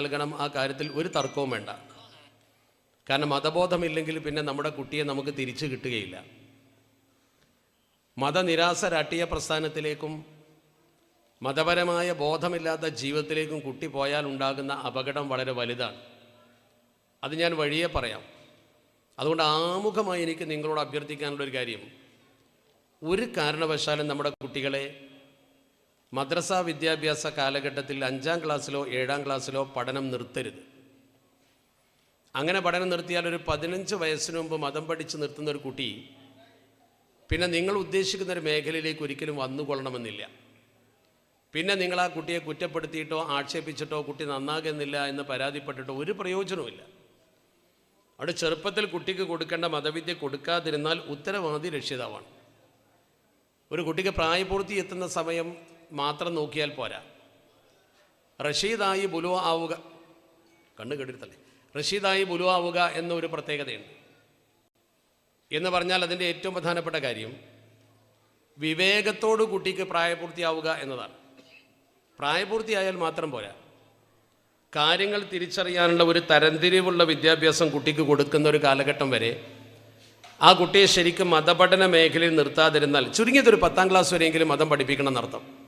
നൽകണം ആ കാര്യത്തിൽ ഒരു തർക്കവും വേണ്ട. കാരണം മതബോധമില്ലെങ്കിൽ പിന്നെ നമ്മുടെ കുട്ടിയെ നമുക്ക് തിരിച്ചു കിട്ടുകയില്ല. മതനിരാശ രാഷ്ട്രീയ പ്രസ്ഥാനത്തിലേക്കും മതപരമായ ബോധമില്ലാത്ത ജീവിതത്തിലേക്കും കുട്ടി പോയാൽ ഉണ്ടാകുന്ന അപകടം വളരെ വലുതാണ്. അത് ഞാൻ വഴിയെ പറയാം. അതുകൊണ്ട് ആമുഖമായി എനിക്ക് നിങ്ങളോട് അഭ്യർത്ഥിക്കാനുള്ള ഒരു കാര്യം. ഒരു കാരണവശാലും നമ്മുടെ കുട്ടികളെ മദ്രസ വിദ്യാഭ്യാസ കാലഘട്ടത്തിൽ അഞ്ചാം ക്ലാസ്സിലോ ഏഴാം ക്ലാസ്സിലോ പഠനം നിർത്തരുത്. അങ്ങനെ പഠനം നിർത്തിയാൽ ഒരു പതിനഞ്ച് വയസ്സിന് മുമ്പ് മതം പഠിച്ച് നിർത്തുന്ന ഒരു കുട്ടി പിന്നെ നിങ്ങൾ ഉദ്ദേശിക്കുന്ന ഒരു മേഖലയിലേക്ക് ഒരിക്കലും വന്നുകൊള്ളണമെന്നില്ല പിന്നെ നിങ്ങൾ ആ കുട്ടിയെ കുറ്റപ്പെടുത്തിയിട്ടോ ആക്ഷേപിച്ചിട്ടോ കുട്ടി നന്നാകുന്നില്ല എന്ന് പരാതിപ്പെട്ടിട്ടോ ഒരു പ്രയോജനവുമില്ല. അവിടെ ചെറുപ്പത്തിൽ കുട്ടിക്ക് കൊടുക്കേണ്ട മതവിദ്യ കൊടുക്കാതിരുന്നാൽ ഉത്തരവാദി രക്ഷിതാവാണ്. ഒരു കുട്ടിക്ക് പ്രായപൂർത്തി എത്തുന്ന സമയം മാത്രം നോക്കിയാൽ പോരാ. റഷീദായി ബുലു ആവുക. കണ്ണ് കെടുത്തല്ലേ റഷീദായി ബുലു ആവുക എന്നൊരു പ്രത്യേകതയുണ്ട്. എന്ന് പറഞ്ഞാൽ അതിന്റെ ഏറ്റവും പ്രധാനപ്പെട്ട കാര്യം വിവേകത്തോട് കുട്ടിക്ക് പ്രായപൂർത്തിയാവുക എന്നതാണ്. പ്രായപൂർത്തിയായാൽ മാത്രം പോരാ. കാര്യങ്ങൾ തിരിച്ചറിയാനുള്ള ഒരു തരംതിരിവുള്ള വിദ്യാഭ്യാസം കുട്ടിക്ക് കൊടുക്കുന്ന ഒരു കാലഘട്ടം വരെ ആ കുട്ടിയെ ശരിക്കും മതപഠന മേഖലയിൽ നിർത്താതിരുന്നാൽ ചുരുങ്ങിയതൊരു പത്താം ക്ലാസ് വരെയെങ്കിലും മതം പഠിപ്പിക്കണം എന്നർത്ഥം.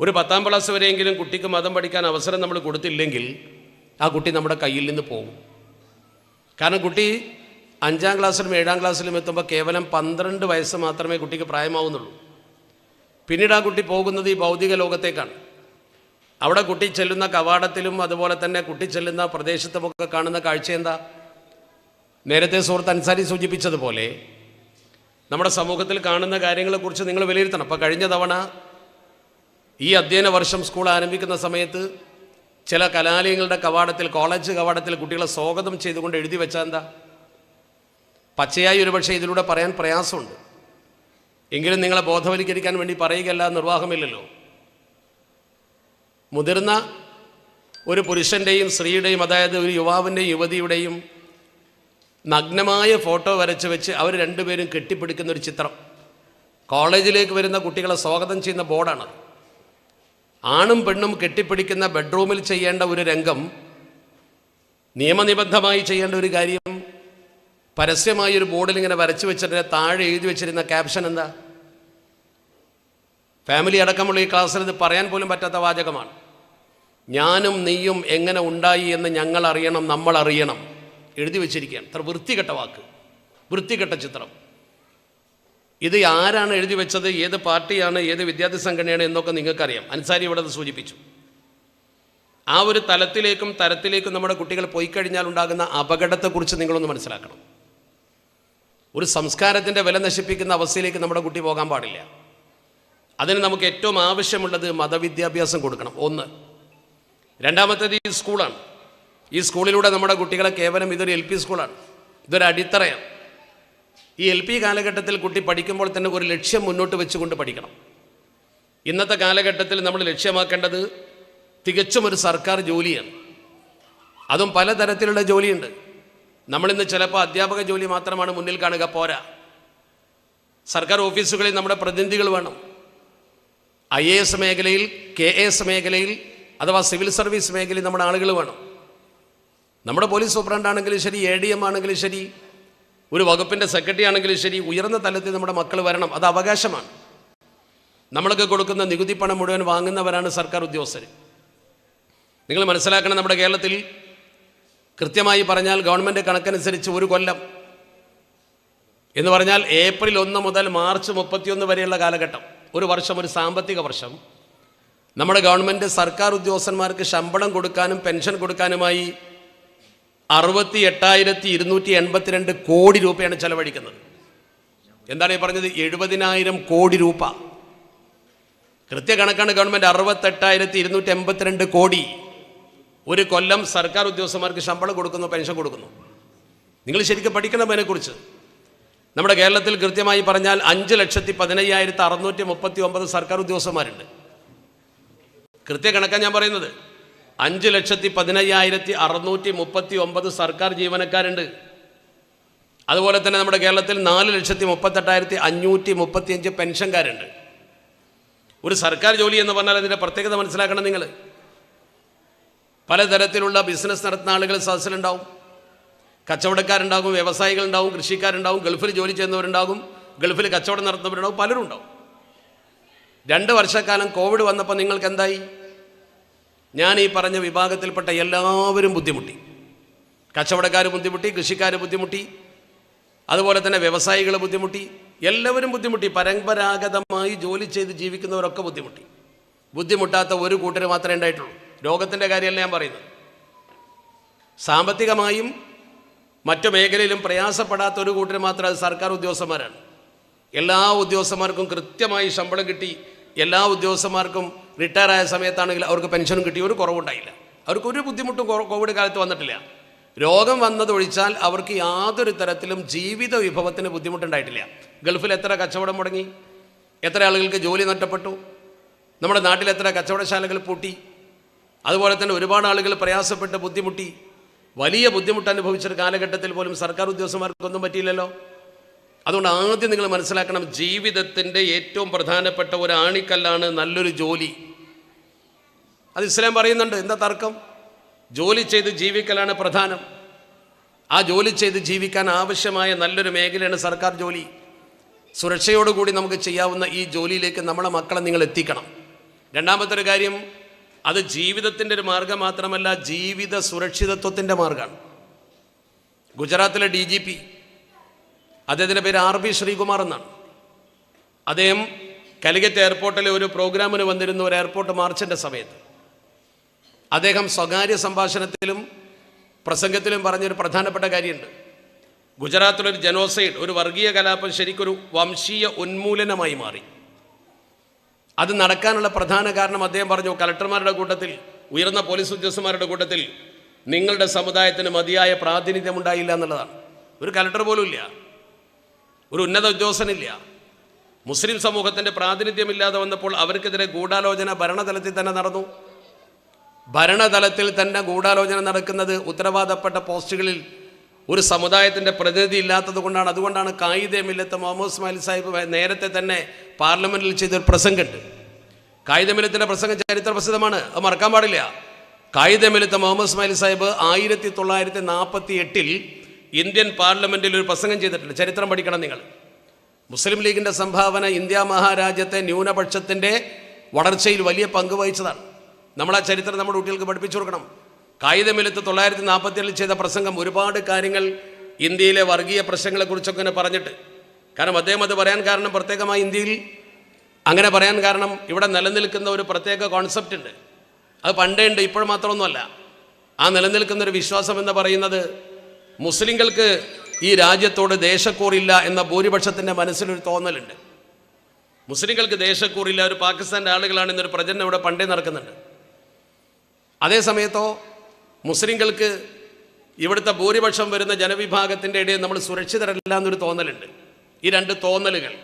ഒരു പത്താം ക്ലാസ് വരെയെങ്കിലും കുട്ടിക്ക് മതം പഠിക്കാൻ അവസരം നമ്മൾ കൊടുത്തില്ലെങ്കിൽ ആ കുട്ടി നമ്മുടെ കയ്യിൽ നിന്ന് പോകും. കാരണം കുട്ടി അഞ്ചാം ക്ലാസ്സിലും ഏഴാം ക്ലാസ്സിലും എത്തുമ്പോൾ കേവലം പന്ത്രണ്ട് വയസ്സ് മാത്രമേ കുട്ടിക്ക് പ്രായമാവുന്നുള്ളൂ. പിന്നീട് ആ കുട്ടി പോകുന്നത് ഈ ഭൗതിക ലോകത്തേക്കാണ്. അവിടെ കുട്ടി ചെല്ലുന്ന കവാടത്തിലും അതുപോലെ തന്നെ കുട്ടി ചെല്ലുന്ന പ്രദേശത്തുമൊക്കെ കാണുന്ന കാഴ്ച എന്താ? നേരത്തെ സുഹൃത്ത് അൻസാരി സൂചിപ്പിച്ചതുപോലെ നമ്മുടെ സമൂഹത്തിൽ കാണുന്ന കാര്യങ്ങളെക്കുറിച്ച് നിങ്ങൾ വിലയിരുത്തണം. അപ്പോൾ കഴിഞ്ഞ തവണ ഈ അധ്യയന വർഷം സ്കൂൾ ആരംഭിക്കുന്ന സമയത്ത് ചില കലാലയങ്ങളുടെ കവാടത്തിൽ കോളേജ് കവാടത്തിൽ കുട്ടികളെ സ്വാഗതം ചെയ്തുകൊണ്ട് എഴുതി വെച്ചാൽ എന്താ? പച്ചയായി ഒരുപക്ഷെ ഇതിലൂടെ പറയാൻ പ്രയാസമുണ്ട്. എങ്കിലും നിങ്ങളെ ബോധവൽക്കരിക്കാൻ വേണ്ടി പറയുകയല്ല നിർവാഹമില്ലല്ലോ. മുതിർന്ന ഒരു പുരുഷന്റെയും സ്ത്രീയുടെയും അതായത് ഒരു യുവാവിന്റെയും യുവതിയുടെയും നഗ്നമായ ഫോട്ടോ വരച്ച് വെച്ച് അവർ രണ്ടുപേരും കെട്ടിപ്പിടിക്കുന്ന ഒരു ചിത്രം. കോളേജിലേക്ക് വരുന്ന കുട്ടികളെ സ്വാഗതം ചെയ്യുന്ന ബോർഡാണ് ആണും പെണ്ണും കെട്ടിപ്പിടിക്കുന്ന ബെഡ്റൂമിൽ ചെയ്യേണ്ട ഒരു രംഗം നിയമനിബദ്ധമായി ചെയ്യേണ്ട ഒരു കാര്യം പരസ്യമായി ഒരു ബോർഡിൽ ഇങ്ങനെ വരച്ചു വെച്ചിട്ട് താഴെ എഴുതി വെച്ചിരുന്ന ക്യാപ്ഷൻ എന്താ? ഫാമിലി അടക്കമുള്ള ഈ ക്ലാസ്സിൽ ഇത് പറയാൻ പോലും പറ്റാത്ത വാചകമാണ്. ഞാനും നീയും എങ്ങനെ ഉണ്ടായി എന്ന് ഞങ്ങൾ അറിയണം നമ്മൾ അറിയണം. എഴുതി വെച്ചിരിക്കുകയാണ്. അത്ര വൃത്തികെട്ട വാക്ക്. വൃത്തികെട്ട ചിത്രം. ഇത് ആരാണ് എഴുതി വെച്ചത്? ഏത് പാർട്ടിയാണ്? ഏത് വിദ്യാർത്ഥി സംഘടനയാണ് എന്നൊക്കെ നിങ്ങൾക്കറിയാം. അൻസാരി ഇവിടെ അത് സൂചിപ്പിച്ചു. ആ ഒരു തലത്തിലേക്കും തരത്തിലേക്കും നമ്മുടെ കുട്ടികൾ പോയി കഴിഞ്ഞാൽ ഉണ്ടാകുന്ന അപകടത്തെക്കുറിച്ച് നിങ്ങളൊന്ന് മനസ്സിലാക്കണം. ഒരു സംസ്കാരത്തിന്റെ വില നശിപ്പിക്കുന്ന അവസ്ഥയിലേക്ക് നമ്മുടെ കുട്ടി പോകാൻ പാടില്ല. അതിന് നമുക്ക് ഏറ്റവും ആവശ്യമുള്ളത് മതവിദ്യാഭ്യാസം കൊടുക്കണം. ഒന്ന്. രണ്ടാമത്തേത് ഈ സ്കൂളാണ്. ഈ സ്കൂളിലൂടെ നമ്മുടെ കുട്ടികളെ കേവലം ഇതൊരു എൽ പി സ്കൂളാണ്. ഇതൊരു അടിത്തറയാണ്. ഈ എൽ പി കാലഘട്ടത്തിൽ കുട്ടി പഠിക്കുമ്പോൾ തന്നെ ഒരു ലക്ഷ്യം മുന്നോട്ട് വെച്ചുകൊണ്ട് പഠിക്കണം. ഇന്നത്തെ കാലഘട്ടത്തിൽ നമ്മൾ ലക്ഷ്യമാക്കേണ്ടത് തികച്ചും ഒരു സർക്കാർ ജോലിയാണ്. അതും പലതരത്തിലുള്ള ജോലിയുണ്ട്. നമ്മളിന്ന് ചിലപ്പോൾ അധ്യാപക ജോലി മാത്രമാണ് മുന്നിൽ കാണുക പോരാ. സർക്കാർ ഓഫീസുകളിൽ നമ്മുടെ പ്രതിനിധികൾ വേണം. ഐ എ എസ് മേഖലയിൽ കെ എ എസ് മേഖലയിൽ അഥവാ സിവിൽ സർവീസ് മേഖലയിൽ നമ്മുടെ ആളുകൾ വേണം. നമ്മുടെ പോലീസ് സൂപ്രണ്ടാണെങ്കിലും ശരി എ ഡി എം ആണെങ്കിലും ശരി ഒരു വകുപ്പിന്റെ സെക്രട്ടറി ആണെങ്കിലും ശരി ഉയർന്ന തലത്തിൽ നമ്മുടെ മക്കൾ വരണം അത് അവകാശമാണ്. നമ്മൾക്ക് കൊടുക്കുന്ന നികുതി പണം മുഴുവൻ വാങ്ങുന്നവരാണ് സർക്കാർ ഉദ്യോഗസ്ഥർ നിങ്ങൾ മനസ്സിലാക്കണം നമ്മുടെ കേരളത്തിൽ കൃത്യമായി പറഞ്ഞാൽ ഗവൺമെന്റ് കണക്കനുസരിച്ച് ഒരു കൊല്ലം എന്ന് പറഞ്ഞാൽ ഏപ്രിൽ ഒന്ന് മുതൽ മാർച്ച് മുപ്പത്തിയൊന്ന് വരെയുള്ള കാലഘട്ടം. ഒരു വർഷം ഒരു സാമ്പത്തിക വർഷം. നമ്മുടെ ഗവൺമെന്റ് സർക്കാർ ഉദ്യോഗസ്ഥന്മാർക്ക് ശമ്പളം കൊടുക്കാനും പെൻഷൻ കൊടുക്കാനുമായി അറുപത്തി എട്ടായിരത്തി ഇരുന്നൂറ്റി എൺപത്തിരണ്ട് കോടി രൂപയാണ് ചെലവഴിക്കുന്നത്. എന്താണ് ഈ പറഞ്ഞത്? എഴുപതിനായിരം കോടി രൂപ. കൃത്യകണക്കാണ് ഗവൺമെന്റ് അറുപത്തെട്ടായിരത്തി ഇരുന്നൂറ്റി എൺപത്തിരണ്ട് കോടി ഒരു കൊല്ലം സർക്കാർ ഉദ്യോഗസ്ഥന്മാർക്ക് ശമ്പളം കൊടുക്കുന്നു പെൻഷൻ കൊടുക്കുന്നു. നിങ്ങൾ ശരിക്കും പഠിക്കണം അതിനെക്കുറിച്ച്. നമ്മുടെ കേരളത്തിൽ കൃത്യമായി പറഞ്ഞാൽ അഞ്ച് ലക്ഷത്തി പതിനയ്യായിരത്തി അറുന്നൂറ്റി മുപ്പത്തി ഒമ്പത് സർക്കാർ ഉദ്യോഗസ്ഥന്മാരുണ്ട്. കൃത്യ കണക്കാണ് ഞാൻ പറയുന്നത്. അഞ്ച് ലക്ഷത്തി പതിനയ്യായിരത്തി അറുന്നൂറ്റി മുപ്പത്തി ഒമ്പത് സർക്കാർ ജീവനക്കാരുണ്ട്. അതുപോലെ തന്നെ നമ്മുടെ കേരളത്തിൽ നാല് ലക്ഷത്തി മുപ്പത്തെട്ടായിരത്തി അഞ്ഞൂറ്റി മുപ്പത്തിയഞ്ച് പെൻഷൻകാരുണ്ട്. ഒരു സർക്കാർ ജോലി എന്ന് പറഞ്ഞാൽ അതിന്റെ പ്രത്യേകത മനസ്സിലാക്കണം നിങ്ങൾ. പലതരത്തിലുള്ള ബിസിനസ് നടത്തുന്ന ആളുകൾ സദസ്സിലുണ്ടാവും. കച്ചവടക്കാരുണ്ടാകും വ്യവസായികളുണ്ടാവും കൃഷിക്കാരുണ്ടാവും ഗൾഫിൽ ജോലി ചെയ്യുന്നവരുണ്ടാകും ഗൾഫിൽ കച്ചവടം നടത്തുന്നവരുണ്ടാവും പലരും ഉണ്ടാവും രണ്ട് വർഷക്കാലം കോവിഡ് വന്നപ്പോൾ നിങ്ങൾക്ക് എന്തായി? ഞാൻ ഈ പറഞ്ഞ വിഭാഗത്തിൽപ്പെട്ട എല്ലാവരും ബുദ്ധിമുട്ടി. കച്ചവടക്കാർ ബുദ്ധിമുട്ടി കൃഷിക്കാർ ബുദ്ധിമുട്ടി അതുപോലെ തന്നെ വ്യവസായികൾ ബുദ്ധിമുട്ടി എല്ലാവരും ബുദ്ധിമുട്ടി. പരമ്പരാഗതമായി ജോലി ചെയ്ത് ജീവിക്കുന്നവരൊക്കെ ബുദ്ധിമുട്ടി. ബുദ്ധിമുട്ടാത്ത ഒരു കൂട്ടർ മാത്രമേ ഉണ്ടായിട്ടുള്ളൂ. രോഗത്തിന്റെ കാര്യമല്ല ഞാൻ പറയുന്നത്. സാമ്പത്തികമായും മറ്റു മേഖലയിലും പ്രയാസപ്പെടാത്ത ഒരു കൂട്ടർ മാത്രം അത് സർക്കാർ ഉദ്യോഗസ്ഥന്മാരാണ്. എല്ലാ ഉദ്യോഗസ്ഥന്മാർക്കും കൃത്യമായി ശമ്പളം കിട്ടി. എല്ലാ ഉദ്യോഗസ്ഥന്മാർക്കും റിട്ടയർ ആയ സമയത്താണെങ്കിൽ അവർക്ക് പെൻഷനും കിട്ടി. ഒരു കുറവുണ്ടായില്ല. അവർക്ക് ഒരു ബുദ്ധിമുട്ടും കോവിഡ് കാലത്ത് വന്നിട്ടില്ല. രോഗം വന്നതൊഴിച്ചാൽ അവർക്ക് യാതൊരു തരത്തിലും ജീവിത വിഭവത്തിന് ബുദ്ധിമുട്ടുണ്ടായിട്ടില്ല. ഗൾഫിൽ എത്ര കച്ചവടം മുടങ്ങി? എത്ര ആളുകൾക്ക് ജോലി നഷ്ടപ്പെട്ടു? നമ്മുടെ നാട്ടിൽ എത്ര കച്ചവടശാലകൾ പൂട്ടി? അതുപോലെ തന്നെ ഒരുപാട് ആളുകൾ പ്രയാസപ്പെട്ട് ബുദ്ധിമുട്ടി. വലിയ ബുദ്ധിമുട്ട് അനുഭവിച്ചൊരു കാലഘട്ടത്തിൽ പോലും സർക്കാർ ഉദ്യോഗസ്ഥന്മാർക്കൊന്നും പറ്റിയില്ലല്ലോ. അതുകൊണ്ട് ആദ്യം നിങ്ങൾ മനസ്സിലാക്കണം ജീവിതത്തിന്റെ ഏറ്റവും പ്രധാനപ്പെട്ട ഒരു ആണിക്കല്ലാണ് നല്ലൊരു ജോലി. അത് ഇസ്ലാം പറയുന്നുണ്ട്. എന്താ തർക്കം? ജോലി ചെയ്ത് ജീവിക്കലാണ് പ്രധാനം. ആ ജോലി ചെയ്ത് ജീവിക്കാൻ ആവശ്യമായ നല്ലൊരു മേഖലയാണ് സർക്കാർ ജോലി. സുരക്ഷയോടുകൂടി നമുക്ക് ചെയ്യാവുന്ന ഈ ജോലിയിലേക്ക് നമ്മളെ മക്കളെ നിങ്ങൾ എത്തിക്കണം. രണ്ടാമത്തെ ഒരു കാര്യം അത് ജീവിതത്തിന്റെ ഒരു മാർഗം മാത്രമല്ല ജീവിത സുരക്ഷിതത്വത്തിന്റെ മാർഗമാണ് ഗുജറാത്തിലെ ഡി ജി പി അദ്ദേഹത്തിന്റെ പേര് ആർ ബി ശ്രീകുമാർ എന്നാണ്. അദ്ദേഹം കലിക്കറ്റ് എയർപോർട്ടിലെ ഒരു പ്രോഗ്രാമിന് വന്നിരുന്ന ഒരു എയർപോർട്ട് മാർച്ചിന്റെ സമയത്ത്. അദ്ദേഹം സ്വകാര്യ സംഭാഷണത്തിലും പ്രസംഗത്തിലും പറഞ്ഞൊരു പ്രധാനപ്പെട്ട കാര്യമുണ്ട്. ഗുജറാത്തിലൊരു ജനോസൈഡ് ഒരു വർഗീയ കലാപം ശരിക്കൊരു വംശീയ ഉന്മൂലനമായി മാറി. അത് നടക്കാനുള്ള പ്രധാന കാരണം അദ്ദേഹം പറഞ്ഞു കലക്ടർമാരുടെ കൂട്ടത്തിൽ ഉയർന്ന പോലീസ് ഉദ്യോഗസ്ഥന്മാരുടെ കൂട്ടത്തിൽ നിങ്ങളുടെ സമുദായത്തിന് മതിയായ പ്രാതിനിധ്യം ഉണ്ടായില്ല എന്നുള്ളതാണ്. ഒരു കലക്ടർ പോലും ഇല്ല ഒരു ഉന്നത ഉദ്യോഗസ്ഥനില്ല. മുസ്ലിം സമൂഹത്തിന്റെ പ്രാതിനിധ്യമില്ലാതെ വന്നപ്പോൾ അവർക്കെതിരെ ഗൂഢാലോചന ഭരണതലത്തിൽ തന്നെ നടന്നു. ഭരണതലത്തിൽ തന്നെ ഗൂഢാലോചന നടക്കുന്നത് ഉത്തരവാദപ്പെട്ട പോസ്റ്റുകളിൽ ഒരു സമുദായത്തിന്റെ പ്രതിനിധി ഇല്ലാത്തത് കൊണ്ടാണ്. അതുകൊണ്ടാണ് കായിദെ മില്ലത്ത് മുഹമ്മദ് ഇസ്മായിൽ സാഹിബ് നേരത്തെ തന്നെ പാർലമെന്റിൽ ചെയ്തൊരു പ്രസംഗമുണ്ട്. കായിദെ മില്ലത്തിന്റെ പ്രസംഗം ചരിത്ര പ്രസിദ്ധമാണ്. അത് മറക്കാൻ പാടില്ല. കായിദെ മില്ലത്ത് മുഹമ്മദ് ഇസ്മായിൽ സാഹിബ് ആയിരത്തി തൊള്ളായിരത്തി നാൽപ്പത്തി എട്ടിൽ ഇന്ത്യൻ പാർലമെന്റിൽ ഒരു പ്രസംഗം ചെയ്തിട്ടുണ്ട്. ചരിത്രം പഠിക്കണം നിങ്ങൾ. മുസ്ലിം ലീഗിന്റെ സംഭാവന ഇന്ത്യ മഹാരാജ്യത്തെ ന്യൂനപക്ഷത്തിന്റെ വളർച്ചയിൽ വലിയ പങ്ക് വഹിച്ചതാണ്. നമ്മൾ ആ ചരിത്രം നമ്മുടെ കുട്ടികൾക്ക് പഠിപ്പിച്ചു കൊടുക്കണം. കായികമില്ലത്ത് തൊള്ളായിരത്തി നാൽപ്പത്തിയേഴിൽ ചെയ്ത പ്രസംഗം ഒരുപാട് കാര്യങ്ങൾ ഇന്ത്യയിലെ വർഗീയ പ്രശ്നങ്ങളെക്കുറിച്ചൊക്കെ പറഞ്ഞിട്ട്. കാരണം അദ്ദേഹം അത് പറയാൻ കാരണം പ്രത്യേകമായി ഇന്ത്യയിൽ അങ്ങനെ പറയാൻ കാരണം ഇവിടെ നിലനിൽക്കുന്ന ഒരു പ്രത്യേക കോൺസെപ്റ്റ് ഉണ്ട്. അത് പണ്ടേ ഉണ്ട് ഇപ്പോൾ മാത്രമൊന്നുമല്ല. ആ നിലനിൽക്കുന്ന ഒരു വിശ്വാസം എന്ന് പറയുന്നത് മുസ്ലിങ്ങൾക്ക് ഈ രാജ്യത്തോട് ദേശക്കൂറില്ല എന്ന ഭൂരിപക്ഷത്തിന്റെ മനസ്സിലൊരു തോന്നലുണ്ട്. മുസ്ലിങ്ങൾക്ക് ദേശക്കൂറില്ല ഒരു പാകിസ്ഥാന്റെ ആളുകളാണ് ഇന്നൊരു പ്രചരണം ഇവിടെ പണ്ടേ നടക്കുന്നുണ്ട്. അതേ സമയത്തോ മുസ്ലിങ്ങൾക്ക് ഇവിടുത്തെ ഭൂരിപക്ഷം വരുന്ന ജനവിഭാഗത്തിന്റെ ഇടയിൽ നമ്മൾ സുരക്ഷിതരല്ല എന്നൊരു തോന്നലുണ്ട്. ഈ രണ്ട് തോന്നലുകൾ.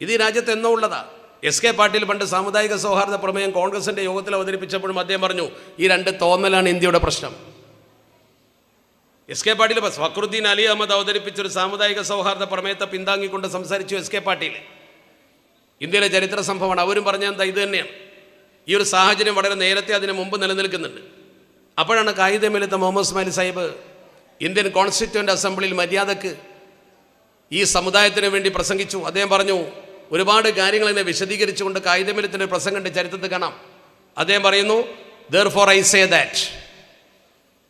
ഇത് ഈ രാജ്യത്ത് എന്നോ ഉള്ളതാ. എസ് കെ പാട്ടീൽ പണ്ട് സാമുദായിക സൗഹാർദ്ദ പ്രമേയം കോൺഗ്രസിന്റെ യോഗത്തിൽ അവതരിപ്പിച്ചപ്പോഴും അദ്ദേഹം പറഞ്ഞു ഈ രണ്ട് തോന്നലാണ് ഇന്ത്യയുടെ പ്രശ്നം. എസ് കെ പാട്ടീൽ ഫക്രുദ്ദീൻ അലി അഹമ്മദ് അവതരിപ്പിച്ചൊരു സാമുദായിക സൗഹാർദ്ദ പ്രമേയത്തെ പിന്താങ്ങിക്കൊണ്ട് സംസാരിച്ചു എസ് കെ പാട്ടീൽ. ഇന്ത്യയിലെ ചരിത്ര സംഭവമാണ്. അവരും പറഞ്ഞ എന്താ ഇത് തന്നെയാണ്. ഈ ഒരു സാഹചര്യം വളരെ നേരത്തെ അതിന് മുമ്പ് നിലനിൽക്കുന്നുണ്ട്. അപ്പോഴാണ് കായികമില്ലത്തെ മുഹമ്മദ് ഇസ്മായിൽ സാഹിബ് ഇന്ത്യൻ കോൺസ്റ്റിറ്റ്യൂന്റ് അസംബ്ലിയിൽ മര്യാദയ്ക്ക് ഈ സമുദായത്തിന് വേണ്ടി പ്രസംഗിച്ചു. അദ്ദേഹം പറഞ്ഞു ഒരുപാട് കാര്യങ്ങൾ എന്നെ വിശദീകരിച്ചുകൊണ്ട് കായികമില്ലത്തിന്റെ പ്രസംഗത്തിന്റെ ചരിത്രത്തിൽ കാണാം. അദ്ദേഹം പറയുന്നു therefore I say that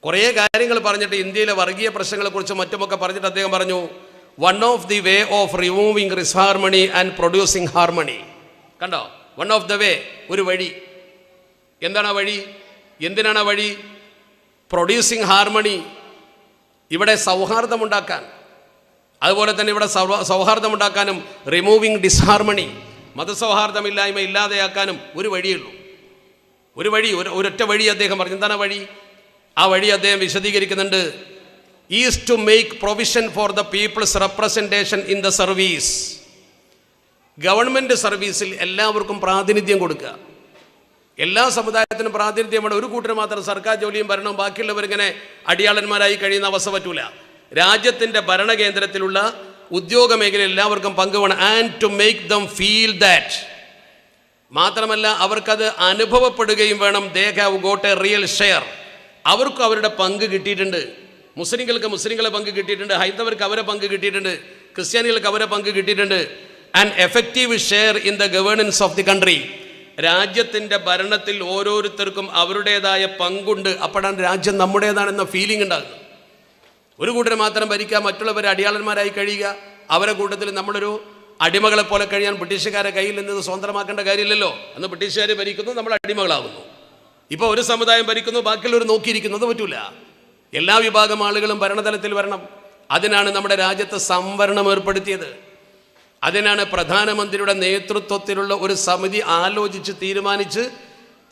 കുറേ കാര്യങ്ങൾ പറഞ്ഞിട്ട് ഇന്ത്യയിലെ വർഗീയ പ്രശ്നങ്ങളെക്കുറിച്ച് മറ്റുമൊക്കെ പറഞ്ഞിട്ട് അദ്ദേഹം പറഞ്ഞു one of the way of removing disharmony and producing harmony കണ്ടോ? വൺ ഓഫ് ദ വേ ഒരു വഴി. എന്താണ് ആ വഴി? എന്തിനാണ് ആ വഴി? പ്രൊഡ്യൂസിങ് ഹാർമണി ഇവിടെ സൗഹാർദ്ദമുണ്ടാക്കാൻ. അതുപോലെ തന്നെ ഇവിടെ സൗഹാർദ്ദമുണ്ടാക്കാനും റിമൂവിങ് ഡിസ്ഹാർമണി മതസൗഹാർദ്ദമില്ലായ്മ ഇല്ലാതെയാക്കാനും ഒരു വഴിയുള്ളൂ. ഒരു വഴി ഒരു ഒരൊറ്റ വഴി അദ്ദേഹം പറഞ്ഞു. എന്താണ് വഴി? ആ വഴി അദ്ദേഹം വിശദീകരിക്കുന്നുണ്ട്. Is to make provision for the people's representation in the service government സർവീസിൽ എല്ലാവർക്കും പ്രാതിനിധ്യം കൊടുക്കുക. എല്ലാ സമുദായത്തിനും പ്രാതിനിധ്യമാണ് ഒരു കൂട്ടർ മാത്രം സർക്കാർ ജോലിയും ഭരണവും ബാക്കിയുള്ളവർ ബാക്കിയുള്ളവരിങ്ങനെ അടിയാളന്മാരായി കഴിയുന്ന അവസ്ഥ പറ്റൂല. രാജ്യത്തിന്റെ ഭരണകേന്ദ്രത്തിലുള്ള ഉദ്യോഗ മേഖലയിൽ എല്ലാവർക്കും പങ്കുവേണം and to make them feel that മാത്രമല്ല അവർക്കത് അനുഭവപ്പെടുകയും വേണം. They have got a real share അവർക്കും അവരുടെ പങ്ക് കിട്ടിയിട്ടുണ്ട്. മുസ്ലിങ്ങൾക്ക് മുസ്ലിങ്ങളെ പങ്ക് കിട്ടിയിട്ടുണ്ട്. ഹൈന്ദവർക്ക് അവരെ പങ്ക് കിട്ടിയിട്ടുണ്ട്. ക്രിസ്ത്യാനികൾക്ക് അവരെ പങ്ക് കിട്ടിയിട്ടുണ്ട്. And effective share in the governance of the country രാജ്യത്തിന്റെ ഭരണത്തിൽ ഓരോരുത്തർക്കും അവരുടേതായ പങ്കുണ്ട്. അപ്പോഴാണ് രാജ്യം നമ്മുടേതാണെന്ന ഫീലിംഗ് ഉണ്ടാകുന്നത്. ഒരു കൂട്ടരെ മാത്രം ഭരിക്കുക മറ്റുള്ളവർ അടിയാളന്മാരായി കഴിയുക. അവരെ കൂട്ടത്തിൽ നമ്മളൊരു അടിമകളെ പോലെ കഴിയാൻ ബ്രിട്ടീഷുകാരെ കയ്യിൽ നിന്ന് സ്വതന്ത്രമാക്കേണ്ട കാര്യമില്ലല്ലോ. അന്ന് ബ്രിട്ടീഷുകാർ ഭരിക്കുന്നു നമ്മൾ അടിമകളാകുന്നു ഇപ്പോൾ ഒരു സമുദായം ഭരിക്കുന്നു ബാക്കിയുള്ളവർ നോക്കിയിരിക്കുന്നത് പറ്റൂല. എല്ലാ വിഭാഗം ആളുകളും ഭരണതലത്തിൽ വരണം. അതിനാണ് നമ്മുടെ രാജ്യത്ത് സംവരണം ഏർപ്പെടുത്തിയത്. അതിനാണ് പ്രധാനമന്ത്രിയുടെ നേതൃത്വത്തിലുള്ള ഒരു സമിതി ആലോചിച്ച് തീരുമാനിച്ച്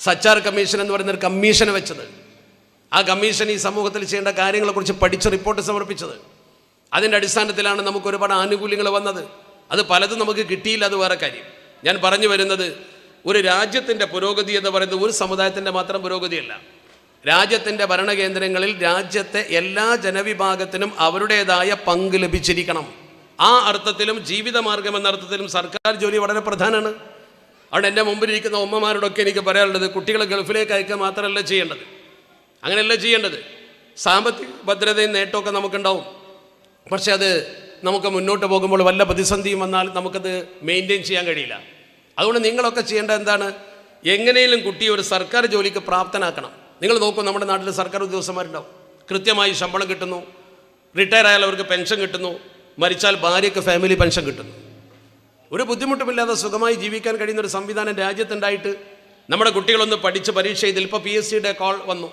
സച്ചാർ കമ്മീഷൻ എന്ന് പറയുന്ന ഒരു കമ്മീഷനെ വെച്ചത്. ആ കമ്മീഷൻ ഈ സമൂഹത്തിൽ ചെയ്യേണ്ട കാര്യങ്ങളെക്കുറിച്ച് പഠിച്ച് റിപ്പോർട്ട് സമർപ്പിച്ചത്. അതിന്റെ അടിസ്ഥാനത്തിലാണ് നമുക്ക് ഒരുപാട് ആനുകൂല്യങ്ങൾ വന്നത്. അത് പലതും നമുക്ക് കിട്ടിയില്ല അത് വേറെ കാര്യം. ഞാൻ പറഞ്ഞു വരുന്നത് ഒരു രാജ്യത്തിന്റെ പുരോഗതി എന്ന് പറയുന്നത് ഒരു സമുദായത്തിന്റെ മാത്രം പുരോഗതിയല്ല. രാജ്യത്തിന്റെ ഭരണകേന്ദ്രങ്ങളിൽ രാജ്യത്തെ എല്ലാ ജനവിഭാഗത്തിനും അവരുടേതായ പങ്ക് ലഭിച്ചിരിക്കണം. ആ അർത്ഥത്തിലും ജീവിതമാർഗം എന്ന അർത്ഥത്തിലും സർക്കാർ ജോലി വളരെ പ്രധാനമാണ്. അവിടെ എന്റെ മുമ്പിലിരിക്കുന്ന ഉമ്മമാരോടൊക്കെ എനിക്ക് പറയാനുള്ളത് കുട്ടികളെ ഗൾഫിലേക്ക് അയക്കുക മാത്രമല്ല ചെയ്യേണ്ടത്. അങ്ങനെയല്ല ചെയ്യേണ്ടത്. സാമ്പത്തിക ഭദ്രതയും നേട്ടമൊക്കെ നമുക്കുണ്ടാവും. പക്ഷെ അത് നമുക്ക് മുന്നോട്ട് പോകുമ്പോൾ വല്ല പ്രതിസന്ധിയും വന്നാൽ നമുക്കത് മെയിന്റെയിൻ ചെയ്യാൻ കഴിയില്ല. അതുകൊണ്ട് നിങ്ങളൊക്കെ ചെയ്യേണ്ട എന്താണ്? എങ്ങനെയും കുട്ടിയെ ഒരു സർക്കാർ ജോലിക്ക് പ്രാപ്തനാക്കണം. നിങ്ങൾ നോക്കൂ നമ്മുടെ നാട്ടിൽ സർക്കാർ ഉദ്യോഗസ്ഥന്മാരുണ്ടാവും. കൃത്യമായി ശമ്പളം കിട്ടുന്നു. റിട്ടയർ ആയാൽ അവർക്ക് പെൻഷൻ കിട്ടുന്നു. മരിച്ചാൽ ഭാര്യയ്ക്ക് ഫാമിലി പെൻഷൻ കിട്ടുന്നു ഒരു ബുദ്ധിമുട്ടുമില്ലാതെ സുഖമായി ജീവിക്കാൻ കഴിയുന്ന ഒരു സംവിധാനം രാജ്യത്തുണ്ടായിട്ട് നമ്മുടെ കുട്ടികളൊന്ന് പഠിച്ച് പരീക്ഷ ചെയ്തിൽ ഇപ്പോൾ പി എസ് സിയുടെ കോൾ വന്നു.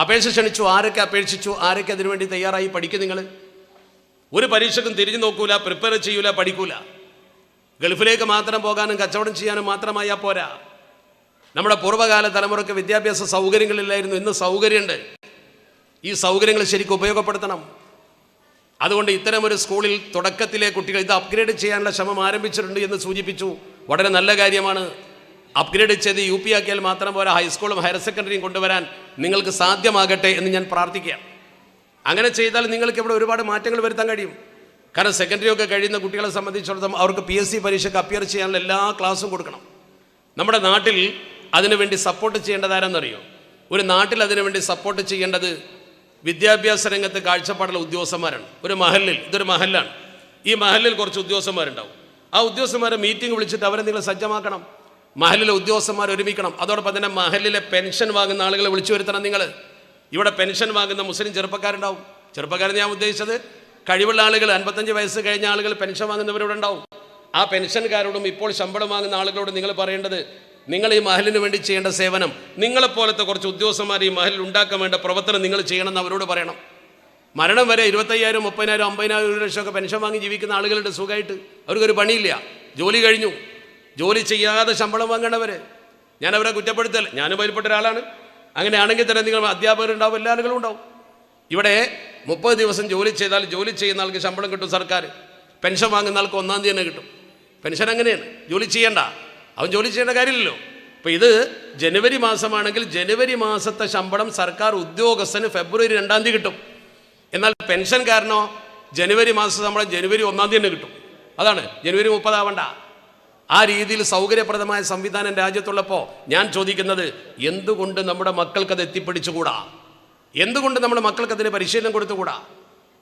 അപേക്ഷ ക്ഷണിച്ചു ആരൊക്കെ അപേക്ഷിച്ചു ആരൊക്കെ അതിനുവേണ്ടി തയ്യാറായി പഠിക്കും നിങ്ങൾ ഒരു പരീക്ഷക്കും തിരിഞ്ഞു നോക്കൂല പ്രിപ്പയർ ചെയ്യൂല പഠിക്കൂല. ഗൾഫിലേക്ക് മാത്രം പോകാനും കച്ചവടം ചെയ്യാനും മാത്രമായാൽ പോരാ. നമ്മുടെ പൂർവകാല തലമുറയ്ക്ക് വിദ്യാഭ്യാസ സൗകര്യങ്ങളില്ലായിരുന്നു ഇന്ന് സൗകര്യമുണ്ട്. ഈ സൗകര്യങ്ങൾ ശരിക്കും ഉപയോഗപ്പെടുത്തണം. അതുകൊണ്ട് ഇത്തരമൊരു സ്കൂളിൽ തുടക്കത്തിലെ കുട്ടികൾ ഇത് അപ്ഗ്രേഡ് ചെയ്യാനുള്ള ശ്രമം ആരംഭിച്ചിട്ടുണ്ട് എന്ന് സൂചിപ്പിച്ചു. വളരെ നല്ല കാര്യമാണ്. അപ്ഗ്രേഡ് ചെയ്ത് യു പി ആക്കിയാൽ മാത്രം പോരാ ഹൈസ്കൂളും ഹയർ സെക്കൻഡറിയും കൊണ്ടുവരാൻ നിങ്ങൾക്ക് സാധ്യമാകട്ടെ എന്ന് ഞാൻ പ്രാർത്ഥിക്കാം അങ്ങനെ ചെയ്താൽ നിങ്ങൾക്ക് ഇവിടെ ഒരുപാട് മാറ്റങ്ങൾ വരുത്താൻ കഴിയും. കാരണം സെക്കൻഡറി ഒക്കെ കഴിയുന്ന കുട്ടികളെ സംബന്ധിച്ചിടത്തോളം അവർക്ക് പി എസ് സി പരീക്ഷയ്ക്ക് അപ്പിയർ ചെയ്യാനുള്ള എല്ലാ ക്ലാസ്സും കൊടുക്കണം. നമ്മുടെ നാട്ടിൽ അതിനുവേണ്ടി സപ്പോർട്ട് ചെയ്യേണ്ടത് ആരെന്നറിയോ? ഒരു നാട്ടിൽ അതിനുവേണ്ടി സപ്പോർട്ട് ചെയ്യേണ്ടത് വിദ്യാഭ്യാസ രംഗത്ത് കാഴ്ചപ്പാടുള്ള ഉദ്യോഗസ്ഥന്മാരാണ്. ഒരു മഹലിൽ ഇതൊരു മഹലാണ് ഈ മഹലിൽ കുറച്ച് ഉദ്യോഗസ്ഥന്മാരുണ്ടാവും. ആ ഉദ്യോഗസ്ഥന്മാരെ മീറ്റിംഗ് വിളിച്ചിട്ട് അവരെ നിങ്ങൾ സജ്ജമാക്കണം. മഹലിലെ ഉദ്യോഗസ്ഥന്മാർ ഒരുമിക്കണം. അതോടൊപ്പം തന്നെ മഹലിലെ പെൻഷൻ വാങ്ങുന്ന ആളുകളെ വിളിച്ചു വരുത്തണം നിങ്ങൾ ഇവിടെ പെൻഷൻ വാങ്ങുന്ന മുസ്ലിം ചെറുപ്പക്കാരുണ്ടാവും. ചെറുപ്പക്കാരൻ ഞാൻ ഉദ്ദേശിച്ചത് കഴിവുള്ള ആളുകൾ അൻപത്തഞ്ച് വയസ്സ് കഴിഞ്ഞ ആളുകൾ പെൻഷൻ വാങ്ങുന്നവരോട് ഉണ്ടാവും. ആ പെൻഷൻകാരോടും ഇപ്പോൾ ശമ്പളം വാങ്ങുന്ന ആളുകളോട് നിങ്ങൾ പറയേണ്ടത് നിങ്ങൾ ഈ മഹലിന് വേണ്ടി ചെയ്യേണ്ട സേവനം നിങ്ങളെപ്പോലത്തെ കുറച്ച് ഉദ്യോഗസ്ഥന്മാർ ഈ മഹലിൽ ഉണ്ടാക്കാൻ വേണ്ട പ്രവർത്തനം നിങ്ങൾ ചെയ്യണമെന്ന് അവരോട് പറയണം. മരണം വരെ ഇരുപത്തയ്യായിരം മുപ്പതിനായിരം അമ്പതിനായിരം ഒരു ലക്ഷമൊക്കെ പെൻഷൻ വാങ്ങി ജീവിക്കുന്ന ആളുകളുടെ സുഖമായിട്ട് അവർക്കൊരു പണിയില്ല. ജോലി കഴിഞ്ഞു. ജോലി ചെയ്യാതെ ശമ്പളം വാങ്ങേണ്ടവർ ഞാൻ അവരെ കുറ്റപ്പെടുത്തല്ല ഞാനും അതിൽപ്പെട്ട ഒരാളാണ്. അങ്ങനെയാണെങ്കിൽ തന്നെ നിങ്ങൾ അധ്യാപകരുണ്ടാവും എല്ലാ ആളുകളും ഉണ്ടാവും. ഇവിടെ മുപ്പത് ദിവസം ജോലി ചെയ്താൽ ജോലി ചെയ്യുന്ന ആൾക്ക് ശമ്പളം കിട്ടും സർക്കാർ. പെൻഷൻ വാങ്ങുന്ന ആൾക്ക് ഒന്നാം തീയതി തന്നെ കിട്ടും. പെൻഷൻ അങ്ങനെയാണ്. ജോലി ചെയ്യണ്ട. അവൻ ജോലി ചെയ്യേണ്ട കാര്യമില്ലല്ലോ. അപ്പോൾ ഇത് ജനുവരി മാസമാണെങ്കിൽ ജനുവരി മാസത്തെ ശമ്പളം സർക്കാർ ഉദ്യോഗസ്ഥന് ഫെബ്രുവരി രണ്ടാം തീയതി കിട്ടും. എന്നാൽ പെൻഷൻകാരനോ ജനുവരി മാസ ശമ്പളം ജനുവരി ഒന്നാം തീയതി തന്നെ കിട്ടും. അതാണ്. ജനുവരി മുപ്പതാവണ്ട ആ രീതിയിൽ സൗകര്യപ്രദമായ സംവിധാനം രാജ്യത്തുള്ളപ്പോൾ ഞാൻ ചോദിക്കുന്നത് എന്തുകൊണ്ട് നമ്മുടെ മക്കൾക്കത് എത്തിപ്പിടിച്ചുകൂടാ? എന്തുകൊണ്ട് നമ്മുടെ മക്കൾക്ക് അതിന് പരിശീലനം കൊടുത്തുകൂടാ?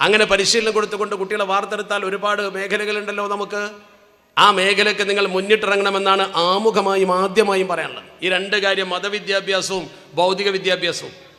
അങ്ങനെ പരിശീലനം കൊടുത്തുകൊണ്ട് കുട്ടികളെ വാർത്തെടുത്താൽ ഒരുപാട് മേഖലകളുണ്ടല്ലോ നമുക്ക്. ആ മേഖലയ്ക്ക് നിങ്ങൾ മുന്നിട്ടിറങ്ങണമെന്നാണ് ആമുഖമായും ആദ്യമായും പറയാനുള്ളത്. ഈ രണ്ട് കാര്യം മതവിദ്യാഭ്യാസവും ഭൗതിക വിദ്യാഭ്യാസവും.